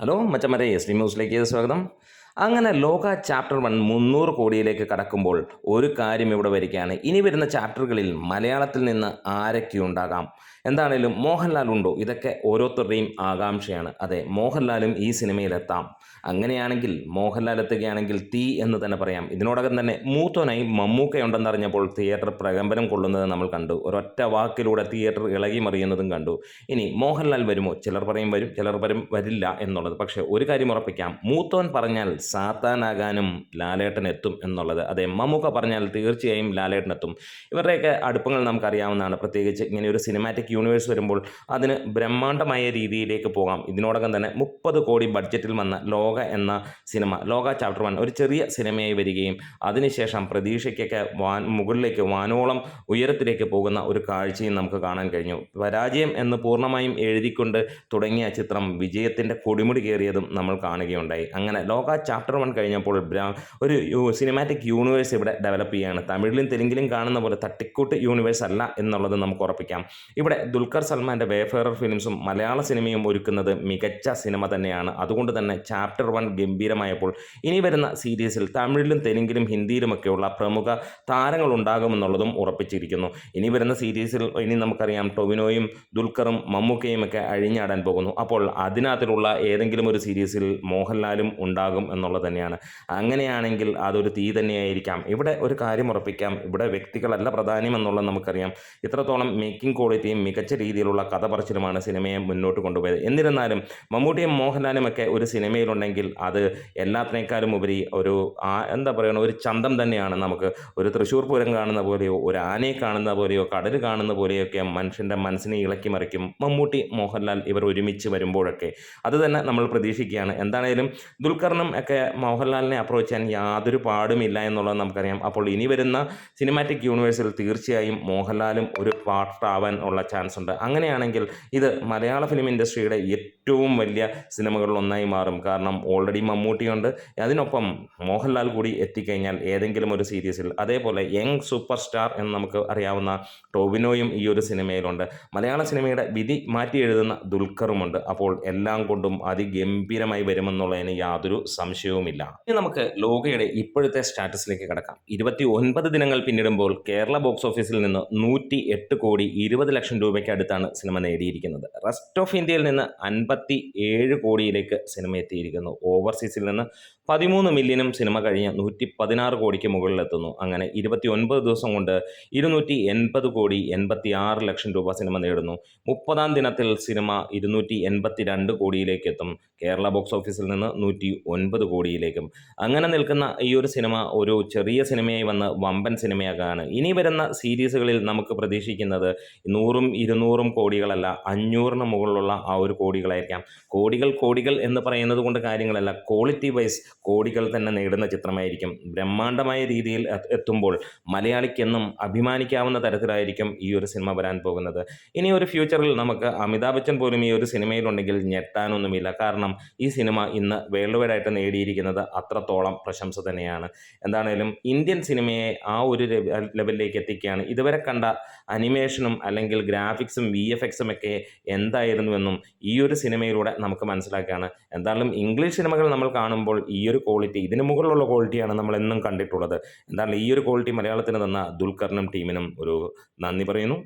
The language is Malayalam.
ഹലോ മച്ചമരെ എസ് ഡി ന്യൂസിലേക്ക് സ്വാഗതം. അങ്ങനെ ലോക ചാപ്റ്റർ വൺ മുന്നൂറ് കോടിയിലേക്ക് കടക്കുമ്പോൾ ഒരു കാര്യം ഇവിടെ വരികയാണ്. ഇനി വരുന്ന ചാപ്റ്ററുകളിൽ മലയാളത്തിൽ നിന്ന് ആരൊക്കെ ഉണ്ടാകാം? എന്താണേലും മോഹൻലാൽ ഉണ്ടോ? ഇതൊക്കെ ഓരോരുത്തരുടെയും ആകാംക്ഷയാണ്. അതെ മോഹൻലാലും ഈ സിനിമയിലെത്താം അങ്ങനെയാണെങ്കിൽ മോഹൻലാൽ എത്തുകയാണെങ്കിൽ തീ എന്ന് തന്നെ പറയാം. ഇതിനോടകം തന്നെ മൂത്തോനായി മമ്മൂക്കയുണ്ടെന്നറിഞ്ഞപ്പോൾ തിയേറ്റർ പ്രകമ്പനം കൊള്ളുന്നത് നമ്മൾ കണ്ടു. ഒരൊറ്റ വാക്കിലൂടെ തിയേറ്റർ ഇളകി മറിയുന്നതും കണ്ടു. ഇനി മോഹൻലാൽ വരുമോ? ചിലർ പറയും വരും ചിലർ പറയും വരില്ല എന്നുള്ളത്. പക്ഷേ ഒരു കാര്യം ഉറപ്പിക്കാം. മൂത്തോൻ പറഞ്ഞാൽ സാത്താനാകാനും ലാലേട്ടൻ എത്തും എന്നുള്ളത്. അതെ മമ്മൂക്ക പറഞ്ഞാൽ തീർച്ചയായും ലാലേട്ടൻ എത്തും ഇവരുടെയൊക്കെ അടുപ്പങ്ങൾ നമുക്കറിയാവുന്നതാണ്. പ്രത്യേകിച്ച് ഇങ്ങനെ ഒരു സിനിമാറ്റിക് യൂണിവേഴ്സ് വരുമ്പോൾ അതിന് ബ്രഹ്മാണ്ഡമായ രീതിയിലേക്ക് പോകാം. ഇതിനോടകം തന്നെ മുപ്പത് കോടി ബഡ്ജറ്റിൽ വന്ന ലോക എന്ന സിനിമ ലോക ചാപ്റ്റർ വൺ ഒരു ചെറിയ സിനിമയായി വരികയും അതിനുശേഷം പ്രതീക്ഷയ്ക്കൊക്കെ വാൻ മുകളിലേക്ക് വാനോളം ഉയരത്തിലേക്ക് പോകുന്ന ഒരു കാഴ്ചയും നമുക്ക് കാണാൻ കഴിഞ്ഞു. പരാജയം എന്ന് പൂർണമായും എഴുതിക്കൊണ്ട് തുടങ്ങിയ ചിത്രം വിജയത്തിന്റെ കൊടിമുടി കയറിയതും നമ്മൾ കാണുകയുണ്ടായി. അങ്ങനെ ലോക ചാപ്റ്റർ വൺ കഴിഞ്ഞപ്പോൾ ഒരു സിനിമാറ്റിക് യൂണിവേഴ്സ് ഇവിടെ ഡെവലപ്പ് ചെയ്യുകയാണ് തമിഴിലും തെലുങ്കിലും കാണുന്ന പോലെ തട്ടിക്കൂട്ട് യൂണിവേഴ്സ് അല്ല എന്നുള്ളത് നമുക്ക് ഉറപ്പിക്കാം. ഇവിടെ ദുൽഖർ സൽമാന്റെ വേഫെയർ ഫിലിംസും മലയാള സിനിമയും ഒരുക്കുന്നത് മികച്ച സിനിമ തന്നെയാണ്. അതുകൊണ്ട് തന്നെ ചാപ്റ്റർ വൺ ഗംഭീരമായപ്പോൾ ഇനി വരുന്ന സീരീസിൽ തമിഴിലും തെലുങ്കിലും ഹിന്ദിയിലുമൊക്കെയുള്ള പ്രമുഖ താരങ്ങൾ ഉണ്ടാകുമെന്നുള്ളതും ഉറപ്പിച്ചിരിക്കുന്നു. ഇനി വരുന്ന സീരീസിൽ ഇനി നമുക്കറിയാം ടൊവിനോയും ദുൽഖറും മമ്മൂക്കയും ഒക്കെ അഴിഞ്ഞാടാൻ പോകുന്നു. അപ്പോൾ അതിനകത്തിലുള്ള ഏതെങ്കിലും ഒരു സീരീസിൽ മോഹൻലാലും ഉണ്ടാകും എന്നുള്ളത് തന്നെയാണ്. അങ്ങനെയാണെങ്കിൽ അതൊരു തീ തന്നെയായിരിക്കാം. ഇവിടെ ഒരു കാര്യം ഉറപ്പിക്കാം. ഇവിടെ വ്യക്തികളല്ല പ്രധാനം എന്നുള്ളത് നമുക്കറിയാം. ഇത്രത്തോളം മേക്കിംഗ് ക്വാളിറ്റിയും മികച്ച രീതിയിലുള്ള കഥ പറച്ചിലുമാണ് സിനിമയെ മുന്നോട്ട് കൊണ്ടുപോയത്. എന്നിരുന്നാലും മമ്മൂട്ടിയും മോഹൻലാലും ഒക്കെ ഒരു സിനിമയിലുണ്ടെങ്കിൽ അത് എല്ലാത്തിനേക്കാളും ഉപരി ഒരു എന്താ പറയുക ഒരു ചന്തം തന്നെയാണ്. നമുക്ക് ഒരു തൃശ്ശൂർ പൂരം കാണുന്ന പോലെയോ ഒരു ആനയെ കാണുന്ന പോലെയോ കടൽ കാണുന്ന പോലെയൊക്കെ മനുഷ്യന്റെ മനസ്സിനെ ഇളക്കി മറിക്കും മമ്മൂട്ടി മോഹൻലാൽ ഇവർ ഒരുമിച്ച് വരുമ്പോഴൊക്കെ. അത് തന്നെ നമ്മൾ പ്രതീക്ഷിക്കുകയാണ്. എന്താണേലും ദുൽഖറിനും ഒക്കെ മോഹൻലാലിനെ അപ്രോച്ച് ചെയ്യാൻ യാതൊരു പാടുമില്ല എന്നുള്ളത് നമുക്കറിയാം. അപ്പോൾ ഇനി വരുന്ന സിനിമാറ്റിക് യൂണിവേഴ്സിൽ തീർച്ചയായും മോഹൻലാലും ഒരു പാർട്ടാവാൻ ഉള്ള ചാൻസ് ഉണ്ട്. അങ്ങനെയാണെങ്കിൽ ഇത് മലയാള ഫിലിം ഇൻഡസ്ട്രിയുടെ ഏറ്റവും വലിയ സിനിമകളിൽ ഒന്നായി മാറും. കാരണം ഓൾറെഡി മമ്മൂട്ടിയുണ്ട് അതിനൊപ്പം മോഹൻലാൽ കൂടി എത്തിക്കഴിഞ്ഞാൽ ഏതെങ്കിലും ഒരു സീരീസിൽ അതേപോലെ യങ് സൂപ്പർ സ്റ്റാർ എന്ന് നമുക്ക് അറിയാവുന്ന ടോവിനോയും ഈ ഒരു സിനിമയിലുണ്ട് മലയാള സിനിമയുടെ വിധി മാറ്റി എഴുതുന്ന ദുൽഖറുമുണ്ട് അപ്പോൾ എല്ലാം കൊണ്ടും അതിഗംഭീരമായി വരുമെന്നുള്ളതിന് യാതൊരു സംശയവുമില്ല. ഇനി നമുക്ക് ലോകയുടെ ഇപ്പോഴത്തെ സ്റ്റാറ്റസിലേക്ക് കടക്കാം. ഇരുപത്തി ഒൻപത് ദിനങ്ങൾ പിന്നിടുമ്പോൾ കേരള ബോക്സ് ഓഫീസിൽ നിന്ന് നൂറ്റി എട്ട് കോടി ഇരുപത് ലക്ഷം രൂപയ്ക്ക് അടുത്താണ് സിനിമ നേടിയിരിക്കുന്നത്. റെസ്റ്റ് ഓഫ് ഇന്ത്യയിൽ നിന്ന് അൻപത്തി ഏഴ് കോടിയിലേക്ക് സിനിമ എത്തിയിരിക്കുന്നു. ഓവർസീസിൽ നിന്ന് പതിമൂന്ന് മില്യനും സിനിമ കഴിഞ്ഞ് നൂറ്റി പതിനാറ് കോടിക്ക് മുകളിലെത്തുന്നു. അങ്ങനെ ഇരുപത്തി ഒൻപത് ദിവസം കൊണ്ട് ഇരുന്നൂറ്റി എൺപത് കോടി എൺപത്തി ആറ് ലക്ഷം രൂപ സിനിമ നേടുന്നു. മുപ്പതാം ദിനത്തിൽ സിനിമ ഇരുന്നൂറ്റി എൺപത്തി രണ്ട് കോടിയിലേക്ക് എത്തും. കേരള ബോക്സ് ഓഫീസിൽ നിന്ന് നൂറ്റി ഒൻപത് കോടിയിലേക്കും. അങ്ങനെ നിൽക്കുന്ന ഈ ഒരു സിനിമ ഒരു ചെറിയ സിനിമയായി വന്ന് വമ്പൻ സിനിമയാകാണ്. ഇനി വരുന്ന സീരീസുകളിൽ നമുക്ക് പ്രതീക്ഷിക്കുന്നത് നൂറും ഇരുന്നൂറും കോടികളല്ല അഞ്ഞൂറിന് മുകളിലുള്ള ആ ഒരു കോടികളായിരിക്കാം. കോടികൾ കോടികൾ എന്ന് പറയുന്നത് കൊണ്ട് കാര്യങ്ങളല്ല ക്വാളിറ്റി വൈസ് കോടികൾ തന്നെ നേടുന്ന ചിത്രമായിരിക്കും. ബ്രഹ്മാണ്ഡമായ രീതിയിൽ എത്തുമ്പോൾ മലയാളിക്കെന്നും അഭിമാനിക്കാവുന്ന തരത്തിലായിരിക്കും ഈ ഒരു സിനിമ വരാൻ പോകുന്നത്. ഇനി ഒരു ഫ്യൂച്ചറിൽ നമുക്ക് അമിതാഭ് ബച്ചൻ പോലും ഈ ഒരു സിനിമയിലുണ്ടെങ്കിൽ ഞെട്ടാനൊന്നുമില്ല. കാരണം ഈ സിനിമ ഇന്ന് വേൾഡ് വൈഡ് ആയിട്ട് നേടിയിരിക്കുന്നത് അത്രത്തോളം പ്രശംസ തന്നെയാണ്. എന്താണേലും ഇന്ത്യൻ സിനിമയെ ആ ഒരു ലെവലിലേക്ക് എത്തിക്കുകയാണ്. ഇതുവരെ കണ്ട അനിമേഷനും അല്ലെങ്കിൽ ഗ്രാഫിക്സും വി എഫ് എക്സും ഒക്കെ എന്തായിരുന്നുവെന്നും ഈ ഒരു സിനിമയിലൂടെ നമുക്ക് മനസ്സിലാക്കുകയാണ് എന്തായാലും ഇംഗ്ലീഷ് സിനിമകൾ നമ്മൾ കാണുമ്പോൾ ഈ ഒരു ക്വാളിറ്റി ഇതിന് മുകളിലുള്ള ക്വാളിറ്റിയാണ് നമ്മൾ എന്നും കണ്ടിട്ടുള്ളത്. എന്തായാലും ഈ ഒരു ക്വാളിറ്റി മലയാളത്തിന് തന്ന ദുൽഖറിനും ടീമിനും ഒരു നന്ദി പറയുന്നു.